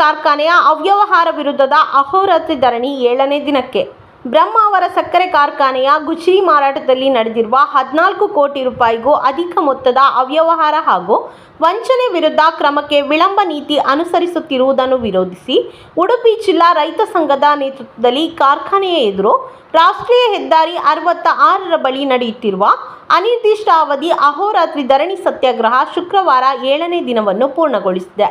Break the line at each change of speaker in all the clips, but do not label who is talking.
ಕಾರ್ಖಾನೆಯ ಅವ್ಯವಹಾರ ವಿರುದ್ಧದ ಅಹೋರಾತ್ರಿ ಧರಣಿ ಏಳನೇ ದಿನಕ್ಕೆ. ಬ್ರಹ್ಮಾವರ ಸಕ್ಕರೆ ಕಾರ್ಖಾನೆಯ ಗುಚಿ ಮಾರಾಟದಲ್ಲಿ ನಡೆದಿರುವ ಹದಿನಾಲ್ಕು ಕೋಟಿ ರೂಪಾಯಿಗೂ ಅಧಿಕ ಮೊತ್ತದ ಅವ್ಯವಹಾರ ಹಾಗೂ ವಂಚನೆ ವಿರುದ್ಧ ಕ್ರಮಕ್ಕೆ ವಿಳಂಬ ನೀತಿ ಅನುಸರಿಸುತ್ತಿರುವುದನ್ನು ವಿರೋಧಿಸಿ ಉಡುಪಿ ಜಿಲ್ಲಾ ರೈತ ಸಂಘದ ನೇತೃತ್ವದಲ್ಲಿ ಕಾರ್ಖಾನೆಯ ಎದುರು ರಾಷ್ಟ್ರೀಯ ಹೆದ್ದಾರಿ ಅರವತ್ತ ಆರರ ಬಳಿ ನಡೆಯುತ್ತಿರುವ ಅನಿರ್ದಿಷ್ಟ ಅವಧಿ ಅಹೋರಾತ್ರಿ ಧರಣಿ ಸತ್ಯಾಗ್ರಹ ಶುಕ್ರವಾರ ಏಳನೇ ದಿನವನ್ನು ಪೂರ್ಣಗೊಳಿಸಿದೆ.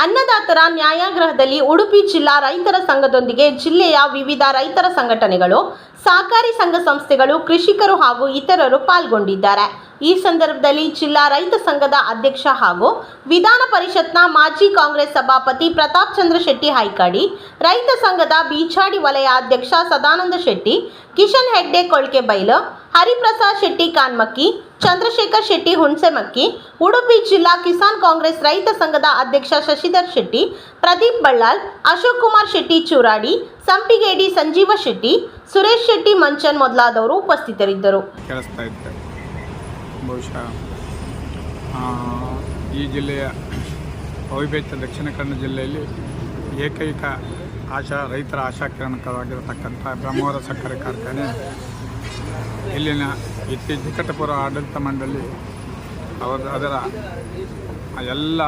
ಅನ್ನದಾತರ ನ್ಯಾಯಾಗ್ರಹದಲ್ಲಿ ಉಡುಪಿ ಜಿಲ್ಲಾ ರೈತರ ಸಂಘದೊಂದಿಗೆ ಜಿಲ್ಲೆಯ ವಿವಿಧ ರೈತರ ಸಂಘಟನೆಗಳು, ಸಹಕಾರಿ ಸಂಘ ಸಂಸ್ಥೆಗಳು, ಕೃಷಿಕರು ಹಾಗೂ ಇತರರು ಪಾಲ್ಗೊಂಡಿದ್ದಾರೆ. ಈ ಸಂದರ್ಭದಲ್ಲಿ ಜಿಲ್ಲಾ ರೈತ ಸಂಘದ ಅಧ್ಯಕ್ಷ ಹಾಗೂ ವಿಧಾನ ಪರಿಷತ್ನ ಮಾಜಿ ಕಾಂಗ್ರೆಸ್ ಸಭಾಪತಿ ಪ್ರತಾಪ್ ಚಂದ್ರ ಶೆಟ್ಟಿ ಹೈಕಾಡಿ, ರೈತ ಸಂಘದ ಬೀಚಾಡಿ ವಲಯ ಅಧ್ಯಕ್ಷ ಸದಾನಂದ ಶೆಟ್ಟಿ, ಕಿಶನ್ ಹೆಗ್ಡೆ ಕೊಳ್ಕೆ ಬೈಲು ಹರಿಪ್ರಸಾದ್ ಶೆಟ್ಟಿ ಕಾನ್ಮಕ್ಕಿ, ಚಂದ್ರಶೇಖರ್ ಶೆಟ್ಟಿ ಹುಣಸೆಮಕ್ಕಿ, ಉಡುಪಿ ಜಿಲ್ಲಾ ಕಿಸಾನ್ ಕಾಂಗ್ರೆಸ್ ರೈತ ಸಂಘದ ಅಧ್ಯಕ್ಷ ಶಶಿಧರ್ ಶೆಟ್ಟಿ, ಪ್ರದೀಪ್ ಬಳ್ಳಾಲ್, ಅಶೋಕ್ ಕುಮಾರ್ ಶೆಟ್ಟಿ ಚೂರಾಡಿ, ಸಂಪಿಗೇಡಿ ಸಂಜೀವ ಶೆಟ್ಟಿ, ಸುರೇಶ್ ಶೆಟ್ಟಿ ಮಂಚನ್ ಮೊದಲಾದವರು ಉಪಸ್ಥಿತರಿದ್ದರು.
ಈ ಜಿಲ್ಲೆಯ ದಕ್ಷಿಣ ಕನ್ನಡ ಜಿಲ್ಲೆಯಲ್ಲಿ ಏಕೈಕ ಆಶಾ ರೈತರ ಆಶಾಕಿರಣಕವಾಗಿರತಕ್ಕಂಥ ಬ್ರಹ್ಮವರ ಸಕ್ಕರೆ ಕಾರ್ಖಾನೆ ಇಲ್ಲಿನ ಇತ್ತಿ ಜಿಕಟಪುರ ಆಡಳಿತ ಮಂಡಳಿ, ಅವರ ಅದರ ಎಲ್ಲ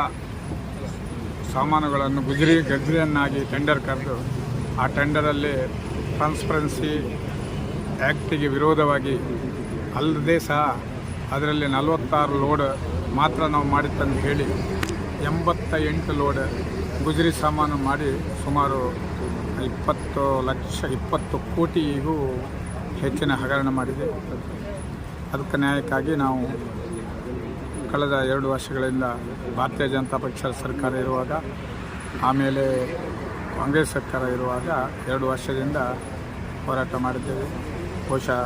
ಸಾಮಾನುಗಳನ್ನು ಗುಜರಿ ಗಜ್ರಿಯನ್ನಾಗಿ ಟೆಂಡರ್ ಕರೆದು, ಆ ಟೆಂಡರಲ್ಲಿ ಟ್ರಾನ್ಸ್ಪರೆನ್ಸಿ ಆ್ಯಕ್ಟಿಗೆ ವಿರೋಧವಾಗಿ ಅಲ್ಲದೆ ಸಹ ಅದರಲ್ಲಿ ನಲವತ್ತಾರು ಲೋಡ್ ಮಾತ್ರ ನಾವು ಮಾಡಿತ್ತಂತ ಹೇಳಿ ಎಂಬತ್ತ ಎಂಟು ಲೋಡ್ ಗುಜರಿ ಸಾಮಾನು ಮಾಡಿ ಸುಮಾರು ಇಪ್ಪತ್ತು ಲಕ್ಷ ಇಪ್ಪತ್ತು ಕೋಟಿಗೂ ಹೆಚ್ಚಿನ ಹಗರಣ ಮಾಡಿದೆ. ಅದಕ್ಕೆ ನ್ಯಾಯಕ್ಕಾಗಿ ನಾವು ಕಳೆದ ಎರಡು ವರ್ಷಗಳಿಂದ ಭಾರತೀಯ ಜನತಾ ಪಕ್ಷದ ಸರ್ಕಾರ ಇರುವಾಗ, ಆಮೇಲೆ ಕಾಂಗ್ರೆಸ್ ಸರ್ಕಾರ ಇರುವಾಗ ಎರಡು ವರ್ಷದಿಂದ ಹೋರಾಟ ಮಾಡಿದ್ದೇವೆ. ಬಹುಶಃ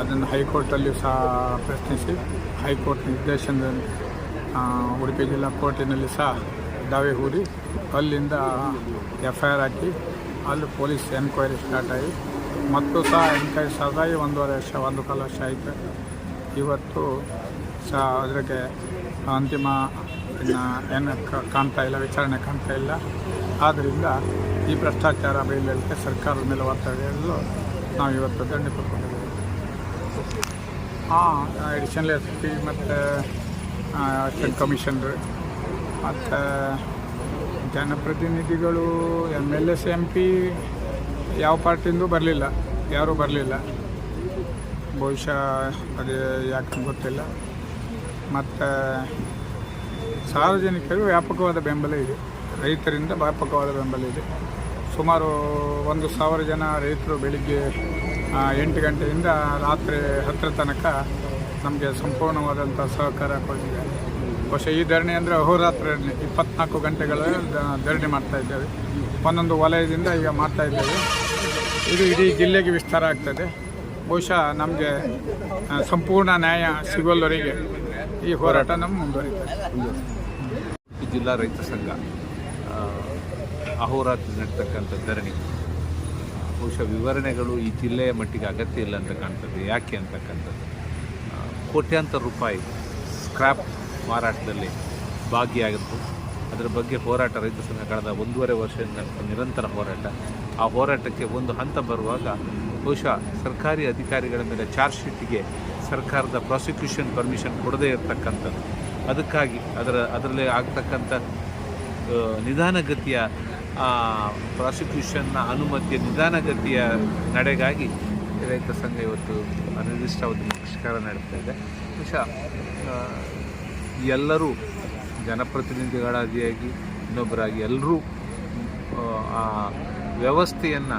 ಅದನ್ನು ಹೈಕೋರ್ಟಲ್ಲಿಯೂ ಸಹ ಪ್ರಶ್ನಿಸಿ, ಹೈಕೋರ್ಟ್ ನಿರ್ದೇಶನದ ಉಡುಪಿ ಜಿಲ್ಲಾ ಕೋರ್ಟಿನಲ್ಲಿ ಸಹ ದಾವೆ ಹೂಡಿ, ಅಲ್ಲಿಂದ ಎಫ್ ಐ ಆರ್ ಹಾಕಿ, ಅಲ್ಲಿ ಪೊಲೀಸ್ ಎನ್ಕ್ವೈರಿ ಸ್ಟಾರ್ಟ್ ಆಗಿ ಮತ್ತು ಸಹ ಎಂಟೈದು ಸಾವಿರದ ಈ ಒಂದೂವರೆ ವರ್ಷ, ಒಂದು ಕಾಲ ವರ್ಷ ಆಯಿತು. ಇವತ್ತು ಸಹ ಅದಕ್ಕೆ ಅಂತಿಮ, ಇನ್ನು ಏನು ಕಾಣ್ತಾ ಇಲ್ಲ, ವಿಚಾರಣೆ ಕಾಣ್ತಾ ಇಲ್ಲ. ಆದ್ದರಿಂದ ಈ ಭ್ರಷ್ಟಾಚಾರ ಬಯಲಿಕ್ಕೆ ಸರ್ಕಾರದ ಮೇಲೆ ಒತ್ತಡ ಹೇಳಲು ನಾವು ಇವತ್ತು ದಂಡ ಕೊಟ್ಕೊಂಡಿದ್ದೇವೆ ಹಾಂ ಎಡಿಷನಲ್ ಎಸ್ ಪಿ ಮತ್ತು ಅಸಿಸ್ಟೆಂಟ್ ಕಮಿಷನರ್ ಮತ್ತು ಜನಪ್ರತಿನಿಧಿಗಳು M L S M P ಯಾವ ಪಾರ್ಟಿಯಿಂದೂ ಬರಲಿಲ್ಲ, ಯಾರೂ ಬರಲಿಲ್ಲ. ಬಹುಶಃ ಅದೇ ಯಾಕೆ ಗೊತ್ತಿಲ್ಲ. ಮತ್ತು ಸಾರ್ವಜನಿಕರು ವ್ಯಾಪಕವಾದ ಬೆಂಬಲ ಇದೆ. ರೈತರಿಂದ ವ್ಯಾಪಕವಾದ ಬೆಂಬಲ ಇದೆ. ಸುಮಾರು ಒಂದು ಸಾವಿರ ಜನ ರೈತರು ಬೆಳಿಗ್ಗೆ ಎಂಟು ಗಂಟೆಯಿಂದ ರಾತ್ರಿ ಹತ್ತಿರ ತನಕ ನಮಗೆ ಸಂಪೂರ್ಣವಾದಂಥ ಸಹಕಾರ ಕೊಟ್ಟಿದ್ದಾರೆ. ಬಹುಶಃ ಈ ಧರಣಿ ಅಂದರೆ ಅಹೋರಾತ್ರಿ ಇಪ್ಪತ್ನಾಲ್ಕು ಗಂಟೆಗಳ ಧರಣಿ ಮಾಡ್ತಾಯಿದ್ದೇವೆ ಒಂದೊಂದು ವಲಯದಿಂದ ಈಗ ಮಾಡ್ತಾ ಇದ್ದೇವೆ. ಇದು ಇಡೀ ಜಿಲ್ಲೆಗೆ ವಿಸ್ತಾರ ಆಗ್ತದೆ. ಬಹುಶಃ ನಮಗೆ ಸಂಪೂರ್ಣ ನ್ಯಾಯ ಸಿಗೋಲ್ಲವರೆಗೆ ಈ ಹೋರಾಟ ನಮ್ಮ ಮುಂದುವರಿತದೆ.
ಜಿಲ್ಲಾ ರೈತ ಸಂಘ ಅಹೋರಾತ್ರಿ ನಡ್ತಕ್ಕಂಥ ಧರಣಿ, ಬಹುಶಃ ವಿವರಣೆಗಳು ಈ ಜಿಲ್ಲೆಯ ಮಟ್ಟಿಗೆ ಅಗತ್ಯ ಇಲ್ಲ ಅಂತ ಕಾಣ್ತದೆ. ಯಾಕೆ ಅಂತಕ್ಕಂಥದ್ದು? ಕೋಟ್ಯಾಂತರ ರೂಪಾಯಿ ಸ್ಕ್ರಾಪ್ ಮಾರಾಟದಲ್ಲಿ ಭಾಗಿಯಾಗಿತ್ತು ಅದರ ಬಗ್ಗೆ ಹೋರಾಟ ರೈತ ಸಂಘ ಕಳೆದ ಒಂದೂವರೆ ವರ್ಷದಿಂದ ನಿರಂತರ ಹೋರಾಟ. ಆ ಹೋರಾಟಕ್ಕೆ ಒಂದು ಹಂತ ಬರುವಾಗ ಬಹುಶಃ ಸರ್ಕಾರಿ ಅಧಿಕಾರಿಗಳ ಮೇಲೆ ಚಾರ್ಜ್ ಶೀಟಿಗೆ ಸರ್ಕಾರದ ಪ್ರಾಸಿಕ್ಯೂಷನ್ ಪರ್ಮಿಷನ್ ಕೊಡದೇ ಇರತಕ್ಕಂಥದ್ದು. ಅದಕ್ಕಾಗಿ ಅದರ, ಅದರಲ್ಲಿ ಆಗ್ತಕ್ಕಂಥ ನಿಧಾನಗತಿಯ ಪ್ರಾಸಿಕ್ಯೂಷನ್ನ ಅನುಮತಿಯ ನಿಧಾನಗತಿಯ ನಡೆಗಾಗಿ ರೈತ ಸಂಘ ಇವತ್ತು ಅನಿರ್ದಿಷ್ಟಾವಧಿ ಮುಷ್ಕರ ನಡೆಸ್ತಾ ಇದೆ. ಬಹುಶಃ ಎಲ್ಲರೂ ಜನಪ್ರತಿನಿಧಿಗಳಾದಿಯಾಗಿ ಇನ್ನೊಬ್ಬರಾಗಿ ಎಲ್ಲರೂ ವ್ಯವಸ್ಥೆಯನ್ನು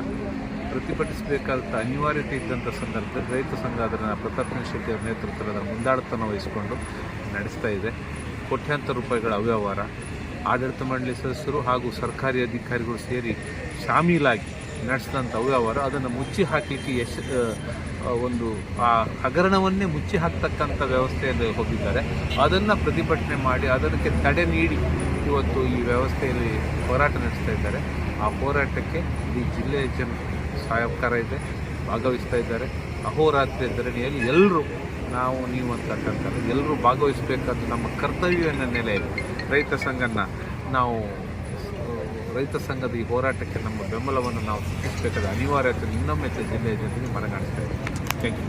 ಪ್ರತಿಭಟಿಸಬೇಕಾದ ಅನಿವಾರ್ಯತೆ ಇದ್ದಂಥ ಸಂದರ್ಭದಲ್ಲಿ ರೈತ ಸಂಘ ಅದರ ಪ್ರತಾಪನ ಶೆಟ್ಟಿ ಅವರ ನೇತೃತ್ವದ ಮುಂದಾಳತನ ವಹಿಸಿಕೊಂಡು ನಡೆಸ್ತಾ ಇದೆ. ಕೋಟ್ಯಾಂತರ ರೂಪಾಯಿಗಳ ಅವ್ಯವಹಾರ, ಆಡಳಿತ ಮಂಡಳಿ ಸದಸ್ಯರು ಹಾಗೂ ಸರ್ಕಾರಿ ಅಧಿಕಾರಿಗಳು ಸೇರಿ ಶಾಮೀಲಾಗಿ ನಡೆಸಿದಂಥ ಅವ್ಯವಹಾರ, ಅದನ್ನು ಮುಚ್ಚಿ ಹಾಕಲಿಕ್ಕೆ ಯಶ್ ಒಂದು ಆ ಹಗರಣವನ್ನೇ ಮುಚ್ಚಿ ಹಾಕ್ತಕ್ಕಂಥ ವ್ಯವಸ್ಥೆಯಲ್ಲಿ ಹೋಗಿದ್ದಾರೆ. ಅದನ್ನು ಪ್ರತಿಭಟನೆ ಮಾಡಿ ಅದಕ್ಕೆ ತಡೆ ನೀಡಿ ಇವತ್ತು ಈ ವ್ಯವಸ್ಥೆಯಲ್ಲಿ ಹೋರಾಟ ನಡೆಸ್ತಾ ಇದ್ದಾರೆ. ಆ ಹೋರಾಟಕ್ಕೆ ಇಡೀ ಜಿಲ್ಲೆಯ ಜನ ಸಹಕಾರ ಇದೆ, ಭಾಗವಹಿಸ್ತಾ ಇದ್ದಾರೆ. ಅಹೋರಾತ್ರಿ ಧರಣಿಯಲ್ಲಿ ಎಲ್ಲರೂ ನಾವು, ನೀವು ಅಂತಕ್ಕಂಥದ್ದು ಎಲ್ಲರೂ ಭಾಗವಹಿಸಬೇಕಾದ ನಮ್ಮ ಕರ್ತವ್ಯನ ನೆಲೆಯಲ್ಲಿ ರೈತ ಸಂಘನ ನಾವು, ರೈತ ಸಂಘದ ಈ ಹೋರಾಟಕ್ಕೆ ನಮ್ಮ ಬೆಂಬಲವನ್ನು ನಾವು ಸೂಚಿಸಬೇಕಾದ ಅನಿವಾರ್ಯತೆ ಇನ್ನೊಮ್ಮೆ ಜಿಲ್ಲೆಯ ಜನರಿಗೆ ಮನಗಾಣಿಸ್ತಾ ಇದ್ದೀವಿ ಥ್ಯಾಂಕ್ ಯು